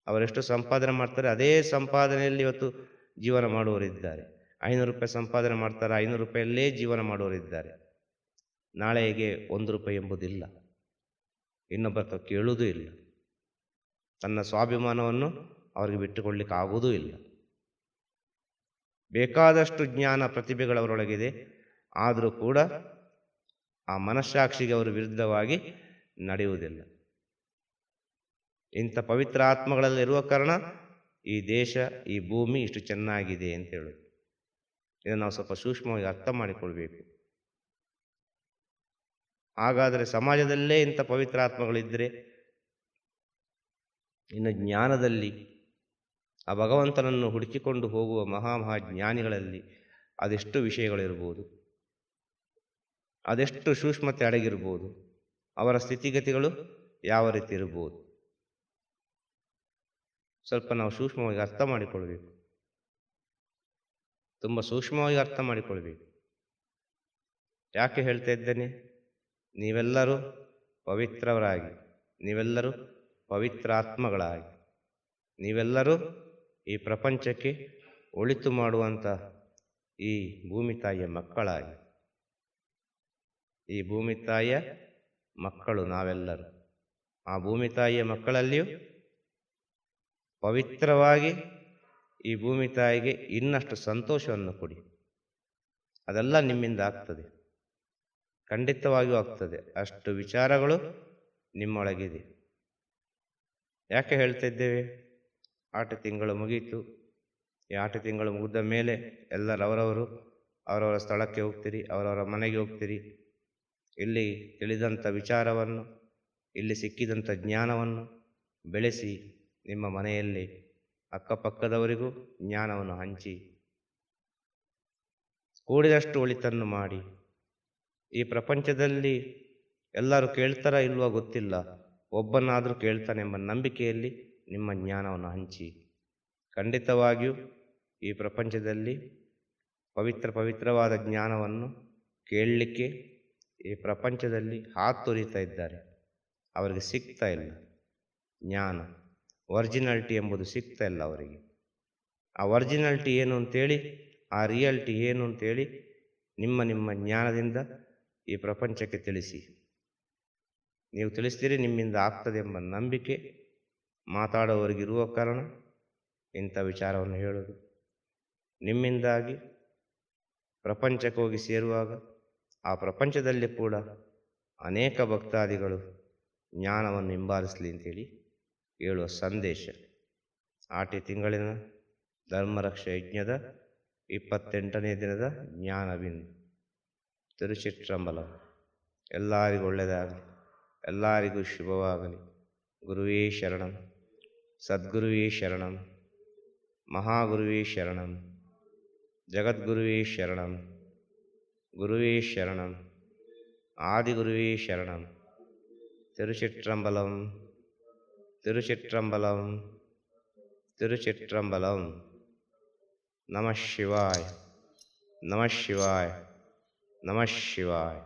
ಅವರೆಷ್ಟು ಸಂಪಾದನೆ ಮಾಡ್ತಾರೆ, ಅದೇ ಸಂಪಾದನೆಯಲ್ಲಿ ಇವತ್ತು ಜೀವನ ಮಾಡುವವರಿದ್ದಾರೆ ಐನೂರು ರೂಪಾಯಿ ಸಂಪಾದನೆ ಮಾಡ್ತಾರೆ, ಐನೂರು ರೂಪಾಯಲ್ಲೇ ಜೀವನ ಮಾಡುವವರಿದ್ದಾರೆ ನಾಳೆಗೆ ಒಂದು ರೂಪಾಯಿ ಎಂಬುದಿಲ್ಲ. ಇನ್ನೊಬ್ಬರ ಕೇಳುವುದೂ ಇಲ್ಲ. ತನ್ನ ಸ್ವಾಭಿಮಾನವನ್ನು ಅವರಿಗೆ ಬಿಟ್ಟುಕೊಳ್ಳಿಕ್ಕೆ ಆಗುವುದೂ ಇಲ್ಲ. ಬೇಕಾದಷ್ಟು ಜ್ಞಾನ ಪ್ರತಿಭೆಗಳವರೊಳಗಿದೆ. ಆದರೂ ಕೂಡ ಆ ಮನಸ್ಸಾಕ್ಷಿಗೆ ಅವರು ವಿರುದ್ಧವಾಗಿ ನಡೆಯುವುದಿಲ್ಲ. ಇಂಥ ಪವಿತ್ರ ಆತ್ಮಗಳಲ್ಲಿ ಇರುವ ಕಾರಣ ಈ ದೇಶ, ಈ ಭೂಮಿ ಇಷ್ಟು ಚೆನ್ನಾಗಿದೆ ಅಂತ ಹೇಳೋದು. ಇದನ್ನು ನಾವು ಸ್ವಲ್ಪ ಸೂಕ್ಷ್ಮವಾಗಿ ಅರ್ಥ ಮಾಡಿಕೊಳ್ಬೇಕು. ಹಾಗಾದರೆ ಸಮಾಜದಲ್ಲೇ ಇಂಥ ಪವಿತ್ರ ಆತ್ಮಗಳಿದ್ದರೆ ಇನ್ನು ಜ್ಞಾನದಲ್ಲಿ ಆ ಭಗವಂತನನ್ನು ಹುಡುಕಿಕೊಂಡು ಹೋಗುವ ಮಹಾ ಮಹಾ ಜ್ಞಾನಿಗಳಲ್ಲಿ ಅದೆಷ್ಟು ವಿಷಯಗಳಿರ್ಬೋದು? ಅದೆಷ್ಟು ಸೂಕ್ಷ್ಮತೆ ಅಡಗಿರ್ಬೋದು? ಅವರ ಸ್ಥಿತಿಗತಿಗಳು ಯಾವ ರೀತಿ ಇರ್ಬೋದು? ಸ್ವಲ್ಪ ನಾವು ಸೂಕ್ಷ್ಮವಾಗಿ ಅರ್ಥ ಮಾಡಿಕೊಳ್ಬೇಕು. ತುಂಬ ಸೂಕ್ಷ್ಮವಾಗಿ ಅರ್ಥ ಮಾಡಿಕೊಳ್ಬೇಕು. ಯಾಕೆ ಹೇಳ್ತಾ ಇದ್ದೇನೆ? ನೀವೆಲ್ಲರೂ ಪವಿತ್ರವರಾಗಿ, ನೀವೆಲ್ಲರೂ ಪವಿತ್ರಾತ್ಮಗಳಾಗಿ, ನೀವೆಲ್ಲರೂ ಈ ಪ್ರಪಂಚಕ್ಕೆ ಒಳಿತು ಮಾಡುವಂಥ ಈ ಭೂಮಿ ತಾಯಿಯ ಮಕ್ಕಳಾಗಿ. ಈ ಭೂಮಿ ತಾಯಿಯ ಮಕ್ಕಳು ನಾವೆಲ್ಲರೂ. ಆ ಭೂಮಿ ತಾಯಿಯ ಮಕ್ಕಳಲ್ಲಿಯೂ ಪವಿತ್ರವಾಗಿ ಈ ಭೂಮಿ ತಾಯಿಗೆ ಇನ್ನಷ್ಟು ಸಂತೋಷವನ್ನು ಕೊಡಿ. ಅದೆಲ್ಲ ನಿಮ್ಮಿಂದ ಆಗ್ತದೆ. ಖಂಡಿತವಾಗಿಯೂ ಆಗ್ತದೆ. ಅಷ್ಟು ವಿಚಾರಗಳು ನಿಮ್ಮೊಳಗಿದೆ. ಯಾಕೆ ಹೇಳ್ತಾ ಇದ್ದೇವೆ? ಆಟ ತಿಂಗಳು ಮುಗಿಯಿತು ಈ ಆಟ ತಿಂಗಳು ಮುಗಿದ ಮೇಲೆ ಎಲ್ಲರವರವರು ಅವರವರ ಸ್ಥಳಕ್ಕೆ ಹೋಗ್ತೀರಿ, ಅವರವರ ಮನೆಗೆ ಹೋಗ್ತೀರಿ. ಇಲ್ಲಿ ತಿಳಿದಂಥ ವಿಚಾರವನ್ನು, ಇಲ್ಲಿ ಸಿಕ್ಕಿದಂಥ ಜ್ಞಾನವನ್ನು ಬೆಳೆಸಿ ನಿಮ್ಮ ಮನೆಯಲ್ಲಿ ಅಕ್ಕಪಕ್ಕದವರಿಗೂ ಜ್ಞಾನವನ್ನು ಹಂಚಿ. ಕೂಡಿದಷ್ಟು ಒಳಿತನ್ನು ಮಾಡಿ. ಈ ಪ್ರಪಂಚದಲ್ಲಿ ಎಲ್ಲರೂ ಕೇಳ್ತಾರ ಇಲ್ವೋ ಗೊತ್ತಿಲ್ಲ. ಒಬ್ಬನಾದರೂ ಕೇಳ್ತಾನೆಂಬ ನಂಬಿಕೆಯಲ್ಲಿ ನಿಮ್ಮ ಜ್ಞಾನವನ್ನು ಹಂಚಿ. ಖಂಡಿತವಾಗಿಯೂ ಈ ಪ್ರಪಂಚದಲ್ಲಿ ಪವಿತ್ರ ಪವಿತ್ರವಾದ ಜ್ಞಾನವನ್ನು ಕೇಳಲಿಕ್ಕೆ ಈ ಪ್ರಪಂಚದಲ್ಲಿ ಹಾತೊರಿತಾ ಇದ್ದಾರೆ. ಅವರಿಗೆ ಸಿಗ್ತಾ ಇಲ್ಲ. ಜ್ಞಾನ, ಒರಿಜಿನಾಲಿಟಿ ಎಂಬುದು ಸಿಗ್ತಾ ಇಲ್ಲ ಅವರಿಗೆ. ಆ ಒರಿಜಿನಾಲಿಟಿ ಏನು ಅಂತೇಳಿ, ಆ ರಿಯಾಲಿಟಿ ಏನು ಅಂತೇಳಿ ನಿಮ್ಮ ನಿಮ್ಮ ಜ್ಞಾನದಿಂದ ಈ ಪ್ರಪಂಚಕ್ಕೆ ತಿಳಿಸಿ. ನೀವು ತಿಳಿಸ್ತೀರಿ, ನಿಮ್ಮಿಂದ ಆಗ್ತದೆ ಎಂಬ ನಂಬಿಕೆ ಮಾತಾಡೋವರಿಗಿರುವ ಕಾರಣ ಇಂಥ ವಿಚಾರವನ್ನು ಹೇಳೋದು ನಿಮ್ಮಿಂದಾಗಿ ಪ್ರಪಂಚಕ್ಕೆ ಹೋಗಿ ಸೇರುವಾಗ ಆ ಪ್ರಪಂಚದಲ್ಲಿ ಕೂಡ ಅನೇಕ ಭಕ್ತಾದಿಗಳು ಜ್ಞಾನವನ್ನು ಹಿಂಬಾಲಿಸಲಿ ಅಂತೇಳಿ ಹೇಳುವ ಸಂದೇಶ. ಆಟಿ ತಿಂಗಳಿನ ಧರ್ಮರಕ್ಷ ಯಜ್ಞದ ಇಪ್ಪತ್ತೆಂಟನೇ ದಿನದ ಜ್ಞಾನಬಿಂದು ತಿರುಚಿತ್ರಂಬಲ ಎಲ್ಲರಿಗೂ ಒಳ್ಳೆಯದಾಗಲಿ. ಎಲ್ಲರಿಗೂ ಶುಭವಾಗಲಿ. ಗುರುವೇ ಶರಣಂ. ಸದ್ಗುರುವೇ ಶರಣಂ ಮಹಾಗುರುವೇ ಶರಣಂ ಜಗದ್ಗುರುವೇ ಶರಣಂ ಗುರುವೇ ಶರಣಂ ಆದಿಗುರುವೇ ಶರಣಂ ತಿರುಚಿಟ್ರಂಬಲಂ ತಿರುಚಿಟ್ರಂಬಲಂ ತಿರುಚಿಟ್ರಂಬಲಂ ನಮಃ ಶಿವಾಯ ನಮಃ ಶಿವಾಯ ನಮಃ ಶಿವಾಯ